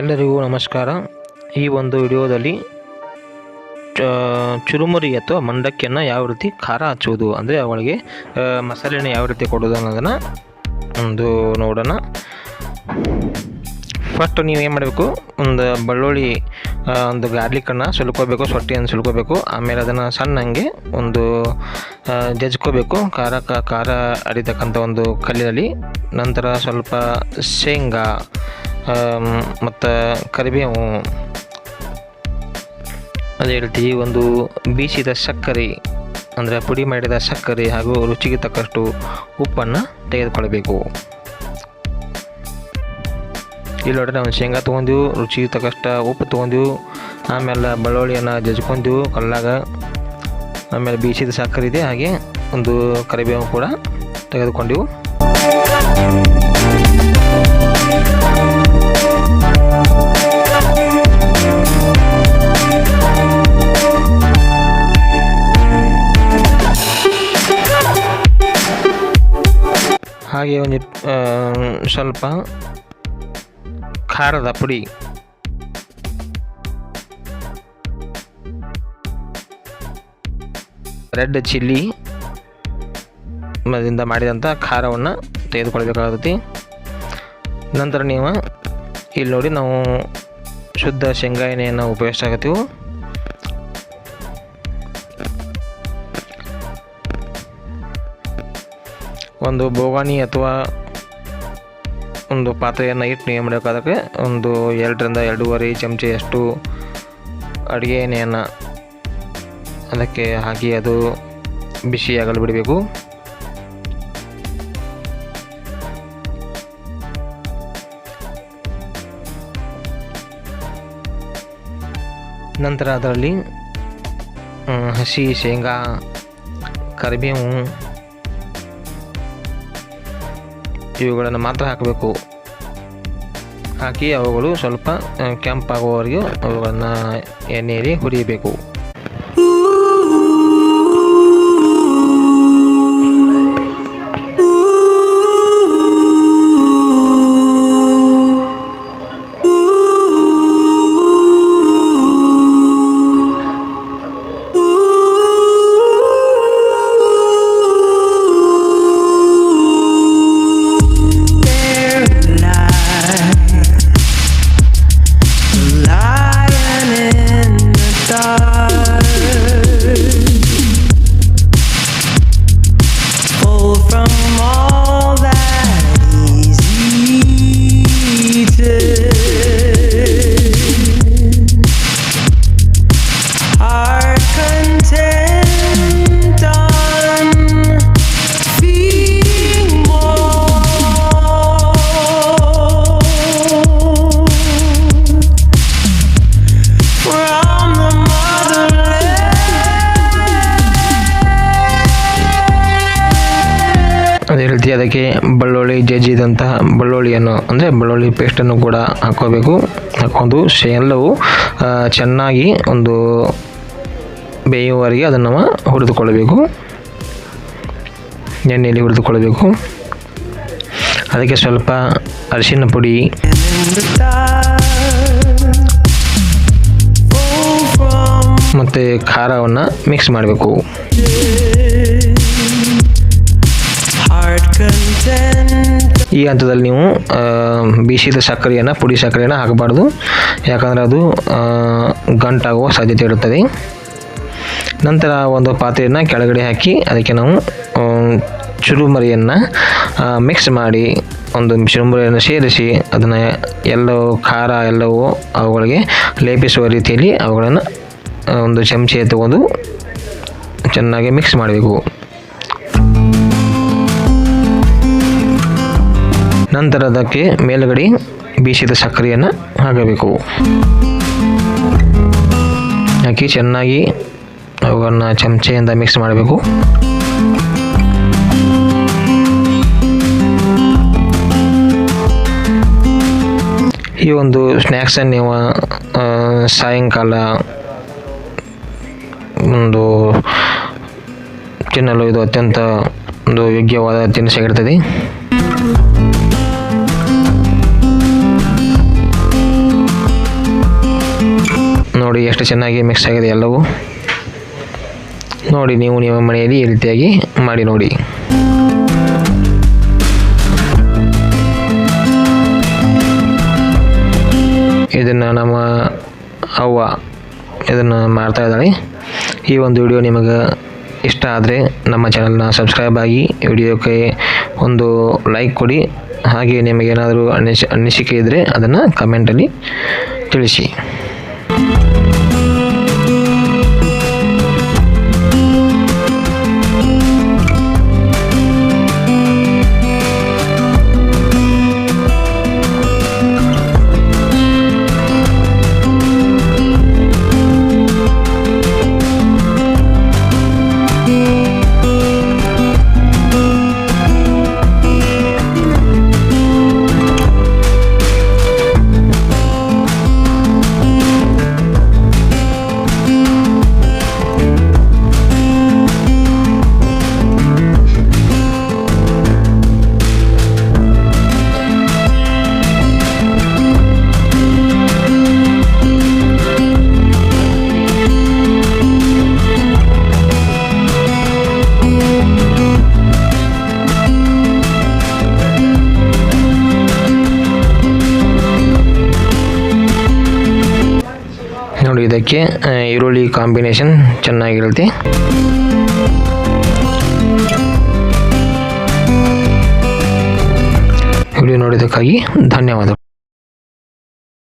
ಎಲ್ಲರಿಗೂ ನಮಸ್ಕಾರ. ಈ ಒಂದು ವಿಡಿಯೋದಲ್ಲಿ ಚುರುಮುರಿ ಅಥವಾ ಮಂಡಕ್ಕಿಯನ್ನು ಯಾವ ರೀತಿ ಖಾರ ಹಚ್ಚುವುದು, ಅಂದರೆ ಅವಳಿಗೆ ಮಸಾಲೆನ ಯಾವ ರೀತಿ ಕೊಡೋದು ಅನ್ನೋದನ್ನು ಒಂದು ನೋಡೋಣ. ಫಸ್ಟ್ ನೀವು ಏನು ಮಾಡಬೇಕು, ಒಂದು ಬೆಳ್ಳುಳ್ಳಿ ಒಂದು ಗಾರ್ಲಿಕನ್ನು ಸುಲ್ಕೋಬೇಕು, ಸೊಟ್ಟಿಯನ್ನು ಸುಲ್ಕೋಬೇಕು, ಆಮೇಲೆ ಅದನ್ನು ಸಣ್ಣಂಗೆ ಒಂದು ಜಜ್ಕೋಬೇಕು, ಖಾರ ಖಾರ ಅರಿತಕ್ಕಂಥ ಒಂದು ಕಲ್ಲಿನಲ್ಲಿ. ನಂತರ ಸ್ವಲ್ಪ ಶೇಂಗಾ ಮತ್ತು ಕರಿಬೇವು, ಅದೇ ರೀತಿ ಒಂದು ಬೀಸಿದ ಸಕ್ಕರೆ, ಅಂದರೆ ಪುಡಿ ಮಾಡಿದ ಸಕ್ಕರೆ ಹಾಗೂ ರುಚಿಗೆ ತಕ್ಕಷ್ಟು ಉಪ್ಪನ್ನು ತೆಗೆದುಕೊಳ್ಳಬೇಕು ಇಲ್ಲಿ ನೋಡ್ರಿ, ನಾವು ಶೇಂಗಾ ತೊಗೊಂದೆವು ರುಚಿಗೆ ತಕ್ಕಷ್ಟು ಉಪ್ಪು ತೊಗೊಂದೆವು ಆಮೇಲೆ ಬೆಳ್ಳುಳ್ಳಿಯನ್ನು ಜಜ್ಕೊಂಡೆವು ಕಲ್ಲಾಗ ಆಮೇಲೆ ಬೀಸಿದ ಸಕ್ಕರೆ ಇದೆ, ಹಾಗೆ ಒಂದು ಕರಿಬೇವು ಕೂಡ ತೆಗೆದುಕೊಂಡೆವು. ಹಾಗೆ ಒಂದು ಸ್ವಲ್ಪ ಖಾರದ ಪುಡಿ. ರೆಡ್ ಚಿಲ್ಲಿ ಮದಿಂದ ಮಾಡಿದಂಥ ಖಾರವನ್ನು ತೆಗೆದುಕೊಳ್ಬೇಕಾಗುತ್ತೆ ನಂತರ ನೀವು ಇಲ್ಲಿ ನೋಡಿ ನಾವು ಶುದ್ಧ ಶೇಂಗಾ ಎಣ್ಣೆಯನ್ನು ಉಪಯೋಗಿಸಾಕತ್ತೀವಿ ಒಂದು ಬೋಗಾಣಿ ಅಥವಾ ಒಂದು ಪಾತ್ರೆಯನ್ನು ಇಟ್ಟು ನೀವು ಮಾಡಬೇಕಾದ್ರೆ ಒಂದು ಎರಡರಿಂದ ಎರಡೂವರೆ ಚಮಚೆಯಷ್ಟು ಅಡುಗೆ ಎಣ್ಣೆಯನ್ನು ಅದಕ್ಕೆ ಹಾಕಿ ಅದು ಬಿಸಿಯಾಗಲು ಬಿಡಬೇಕು. ನಂತರ ಅದರಲ್ಲಿ ಹಸಿ ಶೇಂಗಾ, ಕರಿಬೇವು ಇವುಗಳನ್ನು ಮಾತ್ರ ಹಾಕಬೇಕು. ಹಾಕಿ ಅವುಗಳು ಸ್ವಲ್ಪ ಕೆಂಪಾಗುವವರೆಗೂ ಅವುಗಳನ್ನು ಎಣ್ಣೆಯಲ್ಲಿ ಹುರಿಯಬೇಕು. ಅದೇ ರೀತಿ ಅದಕ್ಕೆ ಬೆಳ್ಳುಳ್ಳಿ, ಜಜ್ಜಿದಂತಹ ಬೆಳ್ಳುಳ್ಳಿಯನ್ನು, ಅಂದರೆ ಬೆಳ್ಳುಳ್ಳಿ ಪೇಸ್ಟನ್ನು ಕೂಡ ಹಾಕೋಬೇಕು ಹಾಕೊಂಡು ಎಲ್ಲವೂ ಚೆನ್ನಾಗಿ ಒಂದು ಬೇಯುವವರೆಗೆ ಅದನ್ನು ಹುರಿದುಕೊಳ್ಳಬೇಕು. ಎಣ್ಣೆಯಲ್ಲಿ ಹುರಿದುಕೊಳ್ಳಬೇಕು. ಅದಕ್ಕೆ ಸ್ವಲ್ಪ ಅರಿಶಿನ ಪುಡಿ. ಮತ್ತು ಖಾರವನ್ನು ಮಿಕ್ಸ್ ಮಾಡಬೇಕು. ಈ ಹಂತದಲ್ಲಿ ನೀವು ಬೀಸಿದ ಸಕ್ಕರೆಯನ್ನು ಪುಡಿ ಸಕ್ಕರೆಯನ್ನು ಹಾಕಬಾರ್ದು. ಯಾಕಂದರೆ ಅದು ಗಂಟಾಗುವ ಸಾಧ್ಯತೆ ಇರುತ್ತದೆ. ನಂತರ ಒಂದು ಪಾತ್ರೆಯನ್ನು ಕೆಳಗಡೆ ಹಾಕಿ, ಅದಕ್ಕೆ ನಾವು ಚುರುಮರಿಯನ್ನು ಮಿಕ್ಸ್ ಮಾಡಿ, ಒಂದು ಚುರುಮರಿಯನ್ನು ಸೇರಿಸಿ, ಅದನ್ನು ಎಲ್ಲವೂ ಖಾರ, ಎಲ್ಲವೂ ಅವುಗಳಿಗೆ ಲೇಪಿಸುವ ರೀತಿಯಲ್ಲಿ ಅವುಗಳನ್ನು ಒಂದು ಚಮಚೆ ತಗೊಂಡು ಚೆನ್ನಾಗಿ ಮಿಕ್ಸ್ ಮಾಡಬೇಕು. ನಂತರ ಅದಕ್ಕೆ ಮೇಲುಗಡೆ ಬೀಸಿದ ಸಕ್ಕರೆಯನ್ನು ಹಾಕಬೇಕು. ಹಾಕಿ ಚೆನ್ನಾಗಿ ಅವುಗಳನ್ನು ಚಮಚೆಯಿಂದ ಮಿಕ್ಸ್ ಮಾಡಬೇಕು. ಈ ಒಂದು ಸ್ನ್ಯಾಕ್ಸನ್ನು ನೀವು ಸಾಯಂಕಾಲ ಒಂದು ತಿನ್ನಲು ಇದು ಅತ್ಯಂತ ಒಂದು ಯೋಗ್ಯವಾದ ತಿನಿಸಾಗಿರ್ತದೆ. ಎಷ್ಟು ಚೆನ್ನಾಗಿ ಮಿಕ್ಸ್ ಆಗಿದೆ ಎಲ್ಲವೂ. ನೋಡಿ ನೀವು ನಿಮ್ಮ ಮನೆಯಲ್ಲಿ ಈ ರೀತಿಯಾಗಿ ಮಾಡಿ ನೋಡಿ. ಇದನ್ನು ನಮ್ಮ ಅವ್ವ ಇದನ್ನು ಮಾಡ್ತಾ ಇದ್ದಾಳೆ. ಈ ಒಂದು ವಿಡಿಯೋ ನಿಮಗೆ ಇಷ್ಟ ಆದರೆ ನಮ್ಮ ಚಾನಲ್ನ ಸಬ್ಸ್ಕ್ರೈಬ್ ಆಗಿ ವಿಡಿಯೋಕ್ಕೆ ಒಂದು ಲೈಕ್ ಕೊಡಿ. ಹಾಗೆ ನಿಮಗೇನಾದರೂ ಅನಿಸ್ ಅನಿಸಿಕೆ ಇದ್ದರೆ ಅದನ್ನು ಕಮೆಂಟಲ್ಲಿ ತಿಳಿಸಿ. ನೋಡಿ ಇದಕ್ಕೆ ಈರುಳ್ಳಿ ಕಾಂಬಿನೇಷನ್ ಚೆನ್ನಾಗಿರುತ್ತೆ. ವಿಡಿಯೋ ನೋಡಿದ್ದಕ್ಕಾಗಿ ಧನ್ಯವಾದಗಳು.